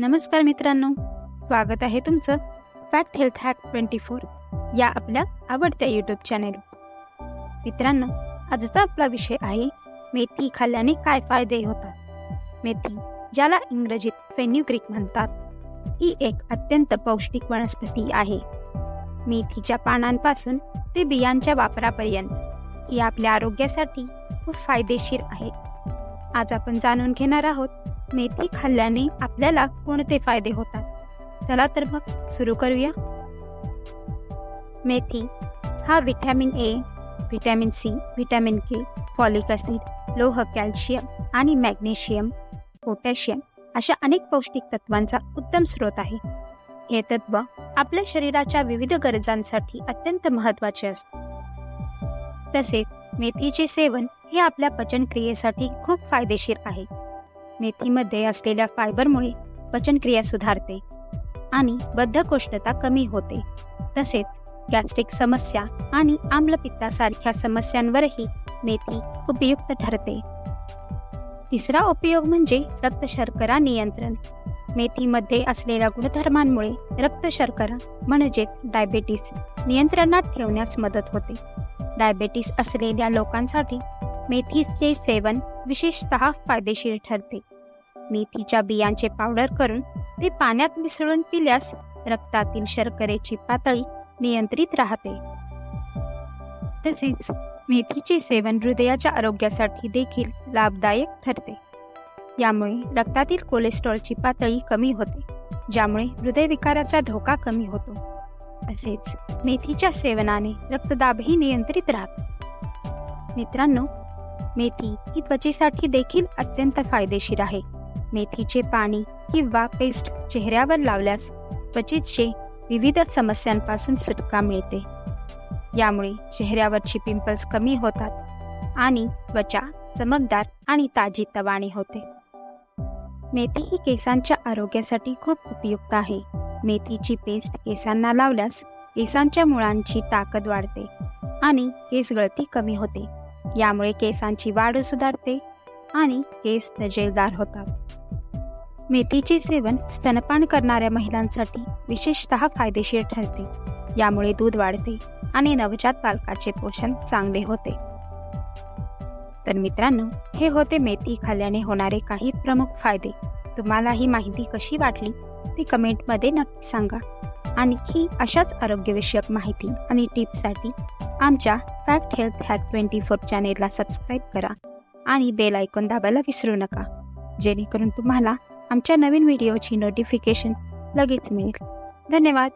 नमस्कार मित्रांनो. स्वागत आहे तुमचं fact health hack twenty four या आपल्या आवडत्या यूट्यूब चॅनेल मित्रांनो आजचा आपला विषय आहे मेथी खाल्ल्याने काय फायदे होतात? मेथी ज्याला इंग्रजीत फेन्युग्रीक म्हणतात ही एक अत्यंत पौष्टिक वनस्पती आहे. मेथीच्या पानांपासून ते बियांच्या वापरापर्यंत ही आपल्या आरोग्यासाठी खूप फायदेशीर आहे. आज आपण जाणून घेणार आहोत मेथी खाल्ल्याने आपल्याला कोणते फायदे होतात? चला तर मग सुरू करूया. मेथी हा vitamin A vitamin C vitamin K folic acid लोह कॅल्शियम आणि मॅग्नेशियम पोटॅशियम अशा अनेक पौष्टिक तत्वांचा उत्तम स्रोत आहे. हे तत्व आपल्या शरीराच्या विविध गरजांसाठी अत्यंत महत्त्वाचे असते. तसेच मेथीचे सेवन हे आपल्या पचनक्रियेसाठी खूप फायदेशीर आहे. मेथीमध्ये असलेल्या फायबरमुळे पचनक्रिया सुधारते आणि बद्धकोष्ठता कमी होते. तसेच गॅस्ट्रिक समस्या आणि आम्लपित्तासारख्या समस्यांवरही मेथी उपयुक्त ठरते. तिसरा उपयोग म्हणजे रक्त शर्करा नियंत्रण. मेथीमध्ये असलेल्या गुणधर्मांमुळे रक्त शर्करा म्हणजेच डायबेटीस नियंत्रणात ठेवण्यास मदत होते. डायबेटीस असलेल्या लोकांसाठी मेथीचे सेवन विशेषतः फायदेशीर ठरते. मेथीच्या बियांचे पावडर करून ते पाण्यात मिसळून पिल्यास रक्तातील शर्करेची पातळी नियंत्रित राहते. तसेच मेथीचे सेवन हृदयाच्या आरोग्यासाठी देखील लाभदायक ठरते. यामुळे रक्तातील कोलेस्ट्रॉलची पातळी कमी होते ज्यामुळे हृदयविकाराचा धोका कमी होतो. तसेच मेथीच्या सेवनाने रक्तदाबही नियंत्रित राहतो. मित्रांनो मेथी ही त्वचेसाठी देखील अत्यंत फायदेशीर आहे. मेथीचे पाणी किंवा पेस्ट चेहऱ्यावर लावल्यास त्वचेचे विविध समस्यांपासून सुटका मिळते. यामुळे चेहऱ्यावरची पिंपल्स कमी होतात आणि त्वचा चमकदार आणि ताजी तवाणी होते. मेथी ही केसांच्या आरोग्यासाठी खूप उपयुक्त आहे. मेथीची पेस्ट केसांना लावल्यास केसांच्या मुळांची ताकद वाढते आणि केस गळती कमी होते. यामुळे केसांची वाढ सुधारते आणि केस नजेलदार होतात. मेथीचे सेवन स्तनपान करणाऱ्या महिलांसाठी विशेषतः फायदेशीर ठरते. यामुळे दूध वाढते आणि नवजात बालकाचे पोषण चांगले होते. तर मित्रांनो हे होते मेथी खाल्ल्याने होणारे काही प्रमुख फायदे. तुम्हाला ही माहिती कशी वाटली ती कमेंटमध्ये नक्की सांगा. आणखी अशाच आरोग्यविषयक माहिती आणि टिप्ससाठी आमच्या fact health hack twenty four चॅनेलला सबस्क्राईब करा आणि बेल ऐकून दाबायला विसरू नका. जेणेकरून तुम्हाला आमच्या नवीन व्हिडिओची नोटिफिकेशन लगेच मिळेल. धन्यवाद.